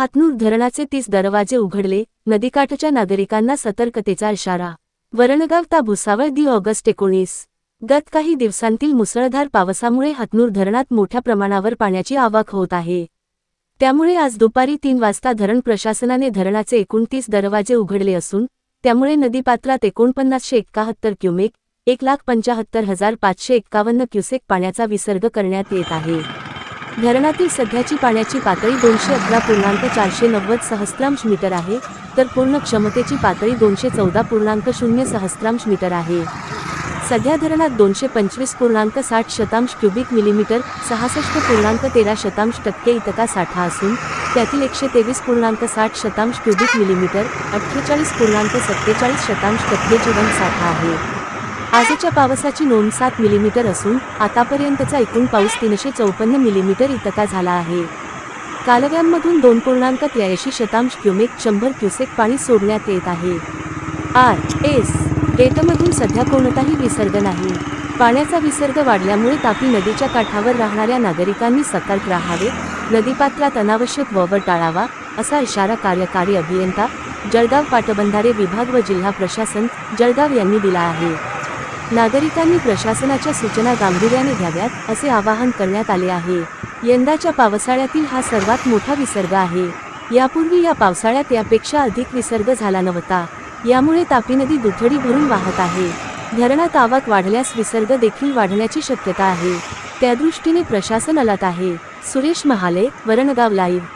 हातनूर धरणाचे तीस दरवाजे उघडले नदीकाठच्या नागरिकांना सतर्कतेचा इशारा. वरणगाव ता भुसावळ दि ऑगस्ट एकोणीस. गत काही दिवसांतील मुसळधार पावसामुळे हातनूर धरणात मोठ्या प्रमाणावर पाण्याची आवक होत आहे. त्यामुळे आज दुपारी तीन वाजता धरण प्रशासनाने धरणाचे एकोणतीस दरवाजे उघडले असून त्यामुळे नदीपात्रात एकोणपन्नासशे एक्काहत्तर क्युमेक एक लाख पंचाहत्तर हजार पाचशे एक्कावन्न क्युसेक पाण्याचा विसर्ग करण्यात येत आहे. धरणातील सध्याची पाण्याची पातळी दोनशे अकरा पूर्णांक चारशे नव्वद सहस्त्रांश मीटर आहे तर पूर्ण क्षमतेची पातळी दोनशे चौदा पूर्णांक शून्य सहस्त्रांश मीटर आहे. सध्या धरणात दोनशे पंचवीस पूर्णांक साठ शतांश क्युबिक मिलीमीटर सहासष्ट पूर्णांक तेरा शतांश टक्के इतका साठा असून त्यातील एकशे तेवीस पूर्णांक साठ शतांश क्युबिक मिलीमीटर अठ्ठेचाळीस पूर्णांक सत्तेचाळीस शतांश टक्के जीवन साठा आहे. आजच्या पावसाची नोंद सात मिलीमीटर असून आतापर्यंतचा एकूण पाऊस तीनशे चौपन्न मिलीमीटर इतका झाला आहे. कालव्यांमधून दोन पूर्णांक त्र्याऐंशी शतांश क्युमेक शंभर क्युसेक पाणी सोडण्यात येत आहे. आर एस डेटमधून सध्या कोणताही विसर्ग नाही. पाण्याचा विसर्ग वाढल्यामुळे तापी नदीच्या काठावर राहणाऱ्या नागरिकांनी सतर्क राहावे नदीपात्रात अनावश्यक वावर टाळावा असा इशारा कार्यकारी अभियंता जळगाव पाटबंधारे विभाग व जिल्हा प्रशासन जळगाव यांनी दिला आहे. नागरिकांनी प्रशासनाच्या सूचना गांभीर्याने घ्याव्यात असे आवाहन करण्यात आले आहे. यंदाच्या पावसाळ्यातील हा सर्वात मोठा विसर्ग आहे. यापूर्वी या पावसाळ्यात यापेक्षा अधिक विसर्ग झाला नव्हता. यामुळे तापी नदी दुथडी भरून वाहत आहे. धरणात आवक वाढल्यास विसर्ग देखील वाढण्याची शक्यता आहे. त्यादृष्टीने प्रशासन अलर्ट आहे. सुरेश महाले वरणगाव लाईव्ह.